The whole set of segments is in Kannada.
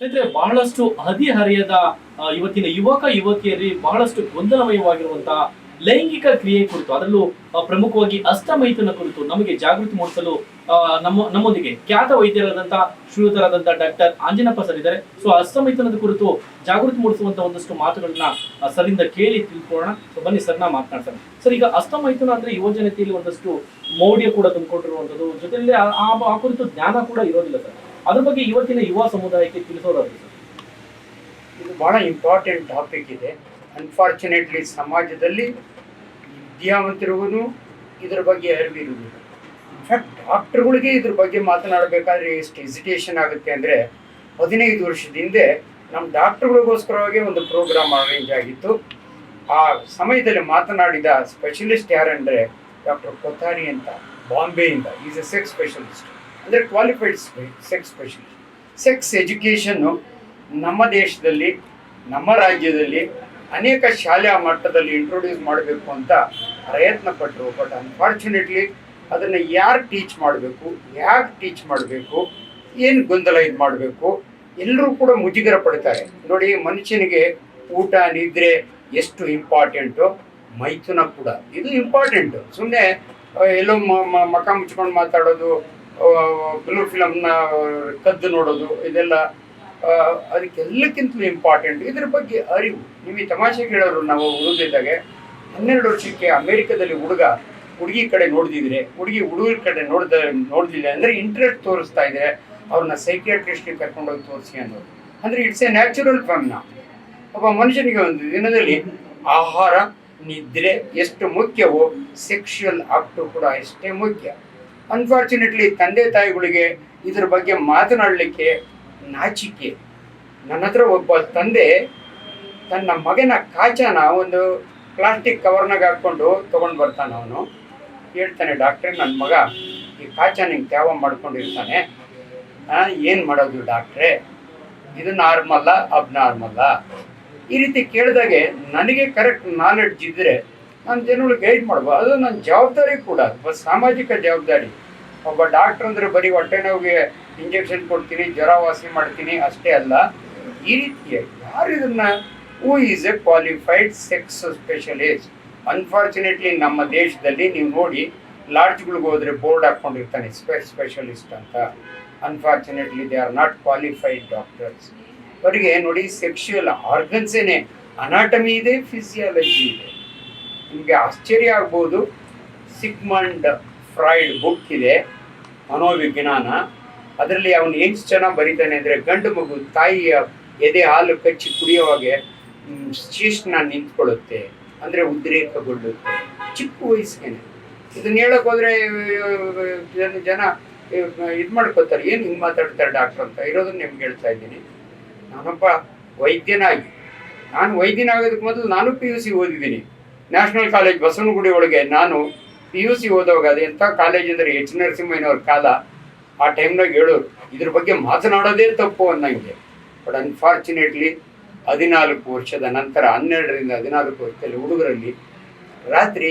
ಸ್ನೇಹಿತರೆ, ಬಹಳಷ್ಟು ಹದಿಹರೆಯದ ಇವತ್ತಿನ ಯುವಕ ಯುವತಿಯರಲ್ಲಿ ಬಹಳಷ್ಟು ಗೊಂದಲಮಯವಾಗಿರುವಂತಹ ಲೈಂಗಿಕ ಕ್ರಿಯೆ ಕುರಿತು, ಅದರಲ್ಲೂ ಪ್ರಮುಖವಾಗಿ ಅಷ್ಟಮೈಥುನ ಕುರಿತು ನಮಗೆ ಜಾಗೃತಿ ಮೂಡಿಸಲು ನಮ್ಮ, ನಮ್ಮೊಂದಿಗೆ ಖ್ಯಾತ ವೈದ್ಯರಾದಂತಹ ಶ್ರೀಯುತರಾದಂತಹ ಡಾಕ್ಟರ್ ಆಂಜನಪ್ಪ ಸರ್ ಇದ್ದಾರೆ. ಸೊ ಅಷ್ಟಮೈಥುನದ ಕುರಿತು ಜಾಗೃತಿ ಮೂಡಿಸುವಂತ ಒಂದಷ್ಟು ಮಾತುಗಳನ್ನ ಸರಿಂದ ಕೇಳಿ ತಿಳ್ಕೊಳ್ಳೋಣ. ಸೊ ಬನ್ನಿ ಸರ್ನ ಮಾತನಾಡ್ತಾರೆ ಸರ್, ಈಗ ಅಷ್ಟಮೈಥುನ ಅಂದ್ರೆ ಯುವ ಜನತೆಯಲ್ಲಿ ಒಂದಷ್ಟು ಮೌಢ್ಯ ಕೂಡ ತುಂಬಿಕೊಂಡಿರುವಂತದ್ದು. ಜೊತೆಯಲ್ಲಿ ಆ ಕುರಿತು ಜ್ಞಾನ ಕೂಡ ಇರೋದಿಲ್ಲ ಸರ್. ಅದ್ರ ಬಗ್ಗೆ ಇವತ್ತಿನ ಯುವ ಸಮುದಾಯಕ್ಕೆ ತಿಳಿಸೋದಾದ್ರೆ ಇದು ಬಹಳ ಇಂಪಾರ್ಟೆಂಟ್ ಟಾಪಿಕ್ ಇದೆ. ಅನ್ಫಾರ್ಚುನೇಟ್ಲಿ ಸಮಾಜದಲ್ಲಿ ವಿದ್ಯಾವಂತರಿಗೂ ಇದ್ರ ಬಗ್ಗೆ ಅರಿವಿರುವುದಿಲ್ಲ. ಇನ್ಫ್ಯಾಕ್ಟ್ ಡಾಕ್ಟರ್ಗಳಿಗೆ ಇದ್ರ ಬಗ್ಗೆ ಮಾತನಾಡಬೇಕಾದ್ರೆ ಎಷ್ಟು ಹೆಸಿಟೇಷನ್ ಆಗುತ್ತೆ ಅಂದರೆ ಹದಿನೈದು ವರ್ಷದ ಹಿಂದೆ ನಮ್ಮ ಡಾಕ್ಟರ್ಗಳಿಗೋಸ್ಕರವಾಗಿ ಒಂದು ಪ್ರೋಗ್ರಾಮ್ ಅರೇಂಜ್ ಆಗಿತ್ತು. ಆ ಸಮಯದಲ್ಲಿ ಮಾತನಾಡಿದ ಸ್ಪೆಷಲಿಸ್ಟ್ ಯಾರಂದರೆ ಡಾಕ್ಟರ್ ಕೊಥಾರಿ ಅಂತ ಬಾಂಬೆಯಿಂದ ಈಸ್ ಎ ಸೆಕ್ಸ್ ಸ್ಪೆಷಲಿಸ್ಟ್ ಅಂದರೆ qualified sex specialist sex education ನಮ್ಮ ದೇಶದಲ್ಲಿ, ನಮ್ಮ ರಾಜ್ಯದಲ್ಲಿ ಅನೇಕ ಶಾಲೆಯ ಮಟ್ಟದಲ್ಲಿ ಇಂಟ್ರೊಡ್ಯೂಸ್ ಮಾಡಬೇಕು ಅಂತ ಪ್ರಯತ್ನ ಪಟ್ಟರು ಬಟ್ ಅನ್ಫಾರ್ಚುನೇಟ್ಲಿ ಅದನ್ನು ಯಾರು ಟೀಚ್ ಮಾಡಬೇಕು ಯಾಕೆ ಟೀಚ್ ಮಾಡಬೇಕು, ಏನು ಗೊಂದಲ ಇದು ಮಾಡಬೇಕು ಎಲ್ಲರೂ ಕೂಡ ಮುಜುಗರ ಪಡ್ತಾರೆ. ನೋಡಿ, ಮನುಷ್ಯನಿಗೆ ಊಟ, ನಿದ್ರೆ ಎಷ್ಟು ಇಂಪಾರ್ಟೆಂಟು ಮೈಥುನ ಕೂಡ. ಇದು ಇಂಪಾರ್ಟೆಂಟು ಸುಮ್ಮನೆ ಎಲ್ಲೋ ಮಕ ಮುಚ್ಕೊಂಡು ಮಾತಾಡೋದು ಬ್ಲೂ ಫಿಲಮ್ನ ಕದ್ದು ನೋಡೋದು, ಇದೆಲ್ಲ ಅದಕ್ಕೆ ಅದಕ್ಕೆಲ್ಲಕ್ಕಿಂತಲೂ ಇಂಪಾರ್ಟೆಂಟ್ ಇದ್ರ ಬಗ್ಗೆ ಅರಿವು. ನೀವು ಈ ತಮಾಷೆ ಕೇಳೋರು ನಾವು ಉಳಿದಿದ್ದಾಗೆ ಹನ್ನೆರಡು ವರ್ಷಕ್ಕೆ ಅಮೆರಿಕದಲ್ಲಿ ಹುಡುಗ, ಹುಡುಗಿ ಕಡೆ ನೋಡಿದಿದ್ರೆ, ಹುಡುಗಿ ಹುಡುಗರ ಕಡೆ ನೋಡ್ದ, ನೋಡ್ದಿಲ್ಲ ಅಂದರೆ ಇಂಟ್ರೆಸ್ಟ್ ತೋರಿಸ್ತಾ ಇದ್ರೆ, ಅವ್ರನ್ನ ಸೈಕಿಯಾಟ್ರಿಸ್ಟ್ಗೆ ಕರ್ಕೊಂಡೋಗಿ ತೋರಿಸಿ ಅನ್ನೋದು. ಅಂದರೆ ಇಟ್ಸ್ ಎ ನ್ಯಾಚುರಲ್ ಫಮ್ನ ಒಬ್ಬ ಮನುಷ್ಯನಿಗೆ ಒಂದು ದಿನದಲ್ಲಿ ಆಹಾರ, ನಿದ್ರೆ ಎಷ್ಟು ಮುಖ್ಯವೋ ಸೆಕ್ಷುಯಲ್ ಆಕ್ಟು ಕೂಡ ಎಷ್ಟೇ ಮುಖ್ಯ. ಅನ್ಫಾರ್ಚುನೇಟ್ಲಿ ತಂದೆ ತಾಯಿಗಳಿಗೆ ಇದ್ರ ಬಗ್ಗೆ ಮಾತನಾಡಲಿಕ್ಕೆ ನಾಚಿಕೆ. ನನ್ನ ಹತ್ರ ಒಬ್ಬ ತಂದೆ ತನ್ನ ಮಗನ ಕಾಚನ ಒಂದು ಪ್ಲಾಸ್ಟಿಕ್ ಕವರ್ನಾಗ ಹಾಕ್ಕೊಂಡು ತಗೊಂಡು ಬರ್ತಾನೆ ಅವನು. ಹೇಳ್ತಾನೆ, ಡಾಕ್ಟ್ರೆ ನನ್ನ ಮಗ ಈ ಕಾಚ ನಿಂಗೆ ತ್ಯಾವ ಮಾಡ್ಕೊಂಡಿರ್ತಾನೆ. ಏನು ಮಾಡೋದು ಡಾಕ್ಟ್ರೆ? ಇದು ನಾರ್ಮಲ್ಲ ಅಬ್ನಾರ್ಮಲ್ಲ ಈ ರೀತಿ ಕೇಳಿದಾಗೆ ನನಗೆ ಕರೆಕ್ಟ್ ನಾಲೆಡ್ಜ್ ಇದ್ದರೆ ನಾನು ಜನಗಳಿಗೆ ಗೈಡ್ ಮಾಡ್ಬೋದು ಅದು ನನ್ನ ಜವಾಬ್ದಾರಿ ಕೂಡ ಒಬ್ಬ ಸಾಮಾಜಿಕ ಜವಾಬ್ದಾರಿ. ಒಬ್ಬ ಡಾಕ್ಟರ್ ಅಂದರೆ ಬರೀ ಹೊಟ್ಟೆ ನೋವಿಗೆ ಇಂಜೆಕ್ಷನ್ ಕೊಡ್ತೀನಿ, ಜ್ವರ ವಾಸಿ ಮಾಡ್ತೀನಿ ಅಷ್ಟೇ ಅಲ್ಲ. ಈ ರೀತಿಯ ಯಾರು ಇದನ್ನ who is a qualified sex specialist unfortunately ನಮ್ಮ ದೇಶದಲ್ಲಿ ನೀವು ನೋಡಿ ಲಾಡ್ಜ್ಗಳಿಗೆ ಹೋದರೆ ಬೋರ್ಡ್ ಹಾಕ್ಕೊಂಡಿರ್ತಾನೆ ಸ್ಪೆ ಸ್ಪೆಷಲಿಸ್ಟ್ ಅಂತ. Unfortunately they are not qualified doctors ಅವರಿಗೆ ನೋಡಿ ಸೆಕ್ಷುಯಲ್ ಆರ್ಗನ್ಸೇನೆ ಅನಾಟಮಿ ಇದೆ ಫಿಸಿಯಾಲಜಿ ಇದೆ. ನಿಮಗೆ ಆಶ್ಚರ್ಯ ಆಗ್ಬೋದು. ಸಿಗ್ಮಂಡ್ ಫ್ರಾಯ್ಡ್ ಬುಕ್ ಇದೆ, ಮನೋವಿಜ್ಞಾನ. ಅದರಲ್ಲಿ ಅವನು ಎಷ್ಟು ಚೆನ್ನಾಗಿ ಬರೀತಾನೆ ಅಂದರೆ ಗಂಡು ಮಗು ತಾಯಿಯ ಎದೆ ಹಾಲು ಕಚ್ಚಿ ಕುಡಿಯುವಾಗೆ ಶೀಷ್ಣ ನಿಂತ್ಕೊಳ್ಳುತ್ತೆ, ಅಂದರೆ ಉದ್ರೇಕಗೊಳ್ಳುತ್ತೆ. ಚಿಕ್ಕ ವಯಸ್ಸಿಗೆ. ಇದನ್ನ ಹೇಳಕ್ ಹೋದ್ರೆ, ಜನ ಜನ ಇದು ಮಾಡ್ಕೋತಾರೆ. ಏನು ಹಿಂಗೆ ಮಾತಾಡ್ತಾರೆ ಡಾಕ್ಟರ್ ಅಂತ? ಇರೋದನ್ನ ನಿಮ್ಗೆ ಹೇಳ್ತಾ ಇದ್ದೀನಿ. ನಾನೊಬ್ಬ ವೈದ್ಯನಾಗಿ. ನಾನು ವೈದ್ಯನಾಗೋದಕ್ಕೆ ಮೊದಲು ನಾನು ಪಿ ಯು ಸಿ ಓದಿದ್ದೀನಿ. ನ್ಯಾಷನಲ್ ಕಾಲೇಜ್ ಬಸವನಗುಡಿ ಒಳಗೆ ನಾನು ಪಿ ಯು ಸಿ ಓದುವಾಗ ಅದು ಎಂಥ ಕಾಲೇಜ್ ಅಂದರೆ ಎಚ್ ನರಸಿಂಹಯ್ಯನವ್ರ ಕಾಲ ಆ ಟೈಮ್ನಾಗ ಹೇಳೋರು, ಇದ್ರ ಬಗ್ಗೆ ಮಾತನಾಡೋದೇ ತಪ್ಪು ಅನ್ನಂಗೆ. ಬಟ್ ಅನ್ಫಾರ್ಚುನೇಟ್ಲಿ ಹದಿನಾಲ್ಕು ವರ್ಷದ ನಂತರ, ಹನ್ನೆರಡರಿಂದ ಹದಿನಾಲ್ಕು ವರ್ಷದಲ್ಲಿ ಹುಡುಗರಲ್ಲಿ ರಾತ್ರಿ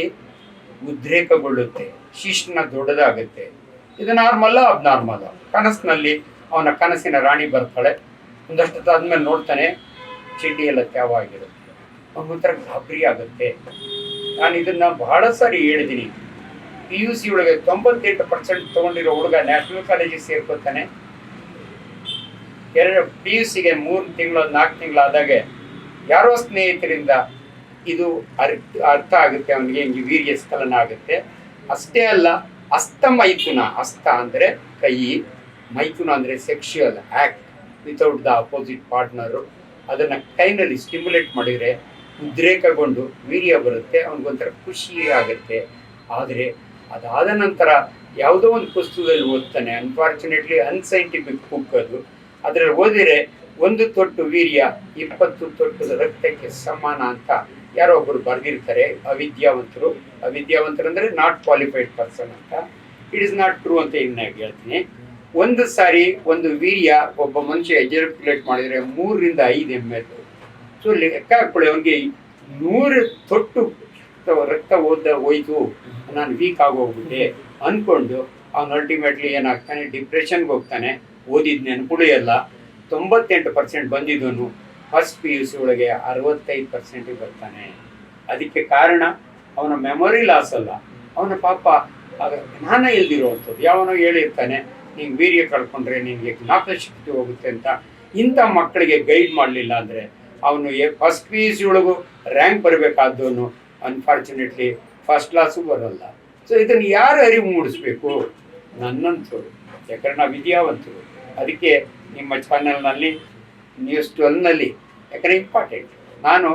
ಉದ್ರೇಕಗೊಳ್ಳುತ್ತೆ, ಶಿಶ್ನ ದೊಡ್ಡದಾಗುತ್ತೆ. ಇದು ನಾರ್ಮಲ್ಲ ಅಬ್ನಾರ್ಮಲ್ಲ ಕನಸಿನಲ್ಲಿ ಅವನ ಕನಸಿನ ರಾಣಿ ಬರ್ತಾಳೆ, ಒಂದಷ್ಟು ಆದ್ಮೇಲೆ ನೋಡ್ತಾನೆ ಚಡ್ಡಿ ಎಲ್ಲ ತ್ಯಾವ ಆಗಿರುತ್ತೆ. ಅವನೊಂಥರ ಗಾಬರಿ ಆಗುತ್ತೆ. ನಾನು ಇದನ್ನ ಬಹಳ ಸಾರಿ ಹೇಳಿದ್ದೀನಿ ಪಿ ಯು ಸಿ ಒಳಗೆ ತೊಂಬತ್ತೆಂಟು ಪರ್ಸೆಂಟ್ ತಗೊಂಡಿರೋ ಹುಡುಗ ನ್ಯಾಷನಲ್ ಕಾಲೇಜಿಗೆ ಸೇರ್ಕೋತಾನೆ. ಎರಡು ಪಿ ಯು ಸಿಗೆ ಮೂರು ತಿಂಗಳು, ನಾಲ್ಕು ತಿಂಗಳಾದಾಗೆ ಯಾರೋ ಸ್ನೇಹಿತರಿಂದ ಇದು ಅರ್ಥ ಅರ್ಥ ಆಗುತ್ತೆ, ಅವನಿಗೆ ಹಿಂಗೆ ವೀರ್ಯ ಸ್ಖಲನ ಆಗುತ್ತೆ. ಅಷ್ಟೇ ಅಲ್ಲ ಅಸ್ತ ಮೈಥುನ ಅಸ್ತ ಅಂದರೆ ಕೈ, ಮೈಥುನ ಅಂದರೆ sexual act without the opposite partner ಅದನ್ನು ಕೈನಲ್ಲಿ ಸ್ಟಿಮ್ಯುಲೇಟ್ ಮಾಡಿದರೆ ಉದ್ರೇಕಗೊಂಡು ವೀರ್ಯ ಬರುತ್ತೆ ಅವನಿಗೊಂಥರ ಖುಷಿ ಆಗುತ್ತೆ. ಆದರೆ ಅದಾದ ನಂತರ ಯಾವುದೋ ಒಂದು ಪುಸ್ತಕದಲ್ಲಿ ಓದ್ತಾನೆ. ಅನ್ಫಾರ್ಚುನೇಟ್ಲಿ ಅನ್ಸೈಂಟಿಫಿಕ್ ಬುಕ್ ಅದು. ಅದರಲ್ಲಿ ಓದಿದರೆ ಒಂದು ತೊಟ್ಟು ವೀರ್ಯ, ಇಪ್ಪತ್ತು ತೊಟ್ಟು ರಕ್ತಕ್ಕೆ ಸಮಾನ ಅಂತ ಯಾರೋ ಒಬ್ಬರು ಬರೆದಿರ್ತಾರೆ. ಅವಿದ್ಯಾವಂತರು. ಅವಿದ್ಯಾವಂತರು ಅಂದರೆ ನಾಟ್ ಕ್ವಾಲಿಫೈಡ್ ಪರ್ಸನ್ ಅಂತ. ಇಟ್ ಇಸ್ ನಾಟ್ ಟ್ರೂ ಅಂತ ಇನ್ನು ಹೇಳ್ತೀನಿ. ಒಂದು ಸಾರಿ ಒಂದು ವೀರ್ಯ ಒಬ್ಬ ಮನುಷ್ಯ ಎಜರ್ಕ್ಯುಲೇಟ್ ಮಾಡಿದರೆ ಮೂರರಿಂದ ಐದು ಎಂ ಎಲ್ ಸೊ ಲೆಕ್ಕ ಹಾಕೊಳ್ಳಿ ಅವನಿಗೆ ನೂರು ತೊಟ್ಟು ರಕ್ತ ಓದ ಹೋಯ್ತು. ನಾನು ವೀಕ್ ಆಗೋಗ್ಬಿಟ್ಟೆ ಅಂದ್ಕೊಂಡು ಅವ್ನು ಅಲ್ಟಿಮೇಟ್ಲಿ ಏನಾಗ್ತಾನೆ ಡಿಪ್ರೆಷನ್ಗೆ ಹೋಗ್ತಾನೆ. ಓದಿದ ನೆನಪುಳಿಯಲ್ಲ ತೊಂಬತ್ತೆಂಟು ಪರ್ಸೆಂಟ್ ಬಂದಿದ್ದನು ಫಸ್ಟ್ ಪಿ ಯು ಸಿ ಒಳಗೆ ಅರವತ್ತೈದು ಪರ್ಸೆಂಟಿಗೆ ಬರ್ತಾನೆ. ಅದಕ್ಕೆ ಕಾರಣ ಅವನ ಮೆಮೊರಿ ಲಾಸ್ ಅಲ್ಲ. ಅವನ ಪಾಪ ಜ್ಞಾನ ಇಲ್ದಿರುವಂಥದ್ದು. ಯಾವನೋ ಹೇಳಿರ್ತಾನೆ, ನೀನು ವೀರ್ಯ ಕಳ್ಕೊಂಡ್ರೆ ನಿನಗೆ ಜ್ಞಾಪಕಶಕ್ತಿ ಹೋಗುತ್ತೆ ಅಂತ. ಇಂಥ ಮಕ್ಕಳಿಗೆ ಗೈಡ್ ಮಾಡಲಿಲ್ಲ ಅಂದರೆ ಅವನು ಫಸ್ಟ್ ಪಿ ಯು ಸಿ ಒಳಗೂ ರ್ಯಾಂಕ್ ಬರಬೇಕಾದವನು ಅನ್ಫಾರ್ಚುನೇಟ್ಲಿ ಫಸ್ಟ್ ಕ್ಲಾಸು ಬರಲ್ಲ. ಸೊ ಇದನ್ನು ಯಾರು ಅರಿವು ಮೂಡಿಸ್ಬೇಕು? ನನ್ನಂಥವ್ರು ಯಾಕಂದ್ರೆ ನಾವು ವಿದ್ಯಾವಂತರು. ಅದಕ್ಕೆ ನಿಮ್ಮ ಚಾನಲ್ನಲ್ಲಿ ನ್ಯೂಸ್ ಟ್ವೆಲ್ನಲ್ಲಿ ಯಾಕಂದರೆ ಇಂಪಾರ್ಟೆಂಟ್ ನಾನು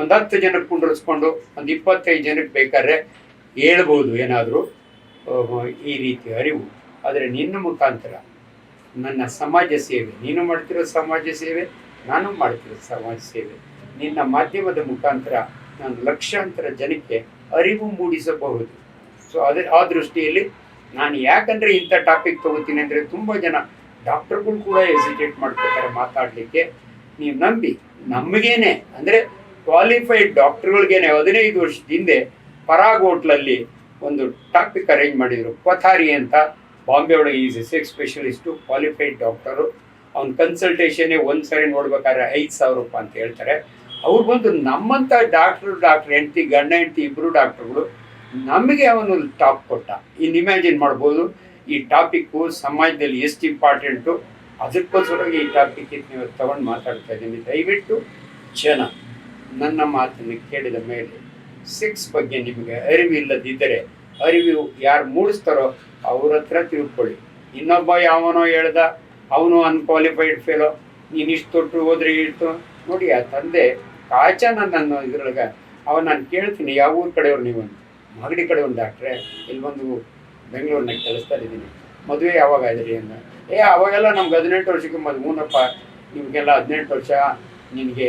ಒಂದು ಹತ್ತು ಜನಕ್ಕೆ ಕುಂಡರಿಸ್ಕೊಂಡು, ಒಂದು ಇಪ್ಪತ್ತೈದು ಜನಕ್ಕೆ ಬೇಕಾದ್ರೆ ಹೇಳ್ಬೋದು ಏನಾದರೂ ಈ ರೀತಿ ಅರಿವು. ಆದರೆ ನಿನ್ನ ಮುಖಾಂತರ, ನನ್ನ ಸಮಾಜ ಸೇವೆ, ನೀನು ಮಾಡ್ತಿರೋ ಸಮಾಜ ಸೇವೆ ನಾನು ಮಾಡ್ತೀನಿ ಸಮಾಜ ಸೇವೆ. ನಿನ್ನ ಮಾಧ್ಯಮದ ಮುಖಾಂತರ ನಾನು ಲಕ್ಷಾಂತರ ಜನಕ್ಕೆ ಅರಿವು ಮೂಡಿಸಬಹುದು. ಸೊ ಅದೇ ಆ ದೃಷ್ಟಿಯಲ್ಲಿ ನಾನು ಯಾಕಂದರೆ ಇಂಥ ಟಾಪಿಕ್ ತಗೋತೀನಿ ಅಂದರೆ ತುಂಬ ಜನ ಡಾಕ್ಟರ್ಗಳು ಕೂಡ ಎಸಿಟೇಟ್ ಮಾಡ್ಕೋತಾರೆ ಮಾತಾಡಲಿಕ್ಕೆ. ನೀವು ನಂಬಿ, ನಮಗೇನೆ, ಅಂದರೆ ಕ್ವಾಲಿಫೈಡ್ ಡಾಕ್ಟರ್ಗಳಿಗೇನೆ ಹದಿನೈದು ವರ್ಷದ ಹಿಂದೆ ಪರಾಗ್ ಹೋಟ್ಲಲ್ಲಿ ಒಂದು ಟಾಪಿಕ್ ಅರೇಂಜ್ ಮಾಡಿದರು. ಪಥಾರಿ ಅಂತ ಬಾಂಬೆ ಒಳಗೆ is sex specialist qualified doctor ಅವ್ನ ಕನ್ಸಲ್ಟೇಷನ್ನೇ ಒಂದು ಸರಿ ನೋಡ್ಬೇಕಾದ್ರೆ ಐದು ಸಾವಿರ ರೂಪಾಯಿ ಅಂತ ಹೇಳ್ತಾರೆ. ಅವ್ರು ಬಂದು ನಮ್ಮಂಥ ಡಾಕ್ಟ್ರು ಡಾಕ್ಟ್ರ್ ಹೆಂಡತಿ, ಗಂಡ, ಹೆಂಡತಿ ಇಬ್ಬರು ಡಾಕ್ಟ್ರುಗಳು ನಮಗೆ ಅವನು ಟಾಪ್ ಕೊಟ್ಟ. ಇನ್ನು ಇಮ್ಯಾಜಿನ್ ಮಾಡ್ಬೋದು, ಈ ಟಾಪಿಕ್ಕು ಸಮಾಜದಲ್ಲಿ ಎಷ್ಟು ಇಂಪಾರ್ಟೆಂಟು ಅದಕ್ಕೋಸ್ಕರ ಈ ಟಾಪಿಕ್ ನೀವು ತಗೊಂಡು ಮಾತಾಡ್ತಾ ಇದ್ದೀನಿ. ದಯವಿಟ್ಟು ಜನ ನನ್ನ ಮಾತನ್ನು ಕೇಳಿದ ಮೇಲೆ ಸೆಕ್ಸ್ ಬಗ್ಗೆ ನಿಮಗೆ ಅರಿವು ಇಲ್ಲದಿದ್ದರೆ ಅರಿವು ಯಾರು ಮೂಡಿಸ್ತಾರೋ ಅವ್ರ ಹತ್ರ ತಿಳ್ಕೊಳ್ಳಿ. ಇನ್ನೊಬ್ಬ ಯಾವನೋ ಹೇಳ್ದ ಅವನು ಅನ್ಕ್ವಾಲಿಫೈಡ್ ಫೇಲೋ ನೀನು ಇಷ್ಟು ತೊಟ್ಟು ಹೋದ್ರೆ ಇಷ್ಟು ನೋಡಿ, ಆ ತಂದೆ ಕಾಚ ನನ್ನ ಇದ್ರೊಳಗೆ, ಅವ ನಾನು ಕೇಳ್ತೀನಿ, ಯಾವ ಊರ ಕಡೆಯವ್ರು ನೀವು ಮಾಗಡಿ ಕಡೆ ಒಂದು ಡಾಕ್ಟ್ರೆ ಇಲ್ಲಿ ಬಂದು ಬೆಂಗಳೂರಿನಾಗ ಕೆಲಸ್ತಾ ಇದ್ದೀನಿ. ಮದುವೆ ಯಾವಾಗ ಆದ್ರಿ ಅಂದ ಏ, ಅವಾಗೆಲ್ಲ ನಮ್ಗೆ ಹದಿನೆಂಟು ವರ್ಷಕ್ಕೆ ಮದ್ ಮೂನಪ್ಪ ನಿಮಗೆಲ್ಲ ಹದಿನೆಂಟು ವರ್ಷ, ನಿನಗೆ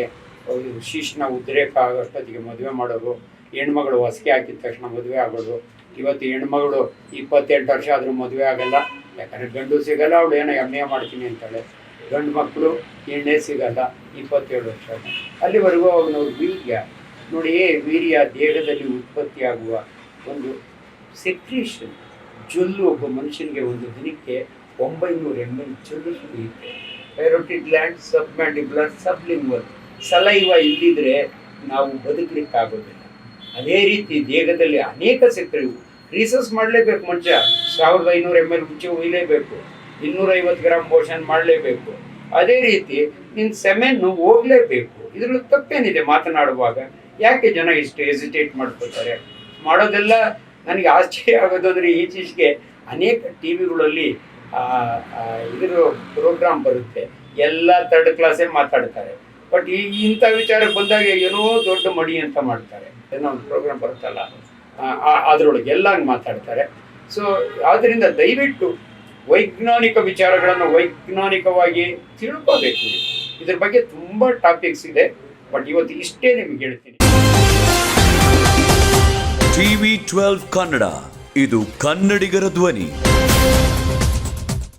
ಶೀಶ್ನ ಉದ್ರೇಕ ಆಗೋಷ್ಟೊತ್ತಿಗೆ ಮದುವೆ ಮಾಡೋರು ಹೆಣ್ಮಗಳು ಹೊಸಿಗೆ ಹಾಕಿದ ತಕ್ಷಣ ಮದುವೆ ಆಗೋದು ಇವತ್ತು ಹೆಣ್ಮಗಳು ಇಪ್ಪತ್ತೆಂಟು ವರ್ಷ ಆದರೂ ಮದುವೆ ಆಗಲ್ಲ. ಯಾಕಂದರೆ ಗಂಡು ಸಿಗಲ್ಲ, ಅವಳು ಏನೋ ಎಂ ಎ ಮಾಡ್ತೀನಿ ಅಂತಾಳೆ. ಗಂಡು ಮಕ್ಕಳು ಎಣ್ಣೆ ಸಿಗಲ್ಲ, ಇಪ್ಪತ್ತೇಳು ವರ್ಷ ಅಲ್ಲಿವರೆಗೂ ಅವನವ್ರ ವೀರ್ಯ. ನೋಡಿ ವೀರ್ಯ ದೇಹದಲ್ಲಿ ಉತ್ಪತ್ತಿಯಾಗುವ ಒಂದು ಸೆಕ್ರೇಷನ್ ಜೊಲ್ಲು ಒಬ್ಬ ಮನುಷ್ಯನಿಗೆ ಒಂದು ದಿನಕ್ಕೆ ಒಂಬೈನೂರು ಎಂ ಎಲ್ ಜೊಲ್ಲು parotid gland submandibular sublingual saliva ಇಲ್ಲಿದ್ರೆ ನಾವು ಬದುಕಲಿಕ್ಕಾಗೋದಿಲ್ಲ. ಅದೇ ರೀತಿ ದೇಹದಲ್ಲಿ ಅನೇಕ ಸೆಕ್ರೆ ರೀಸರ್ಚ್ ಮಾಡಲೇಬೇಕು ಮನುಷ್ಯ ಸಾವಿರದ ಐನೂರು ಎಂ ಎಲ್ ಮುಂಚೆ ಒಯ್ಲೇಬೇಕು ಇನ್ನೂರೈವತ್ತು ಗ್ರಾಮ್ ಪೋಷನ್ ಮಾಡಲೇಬೇಕು. ಅದೇ ರೀತಿ ನಿನ್ನ ಸೆಮೆನ್ನು ಹೋಗ್ಲೇಬೇಕು. ಇದರಲ್ಲಿ ತಪ್ಪೇನಿದೆ ಮಾತನಾಡುವಾಗ. ಯಾಕೆ ಜನ ಇಷ್ಟು ಹೆಸಿಟೇಟ್ ಮಾಡ್ಕೋತಾರೆ ಮಾಡೋದೆಲ್ಲ ನನಗೆ ಆಶ್ಚರ್ಯ ಆಗೋದು ಅಂದರೆ ಈಚೀಚೆಗೆ ಅನೇಕ ಟಿ ವಿಗಳಲ್ಲಿ ಇದ್ರ ಪ್ರೋಗ್ರಾಮ್ ಬರುತ್ತೆ. ಎಲ್ಲ ಥರ್ಡ್ ಕ್ಲಾಸೇ ಮಾತಾಡ್ತಾರೆ. ಬಟ್ ಈ ಇಂಥ ವಿಚಾರಕ್ಕೆ ಬಂದಾಗ ಏನೋ ದೊಡ್ಡ ಮಡಿ ಅಂತ ಮಾಡ್ತಾರೆ. ಏನೋ ಒಂದು ಪ್ರೋಗ್ರಾಮ್ ಬರುತ್ತಲ್ಲ. ಅದ್ರೊಳಗೆ ಎಲ್ಲ ಮಾತಾಡ್ತಾರೆ. ಸೊ ಆದ್ದರಿಂದ ದಯವಿಟ್ಟು ವೈಜ್ಞಾನಿಕ ವಿಚಾರಗಳನ್ನು ವೈಜ್ಞಾನಿಕವಾಗಿ ತಿಳ್ಕೋಬೇಕು. ಇದ್ರ ಬಗ್ಗೆ ತುಂಬ ಟಾಪಿಕ್ಸ್ ಇದೆ ಬಟ್ ಇವತ್ತು ಇಷ್ಟೇ ನಿಮ್ಗೆ ಹೇಳ್ತೀನಿ. ಟಿವಿ ಟ್ವೆಲ್ವ್ ಕನ್ನಡ, ಇದು ಕನ್ನಡಿಗರ ಧ್ವನಿ.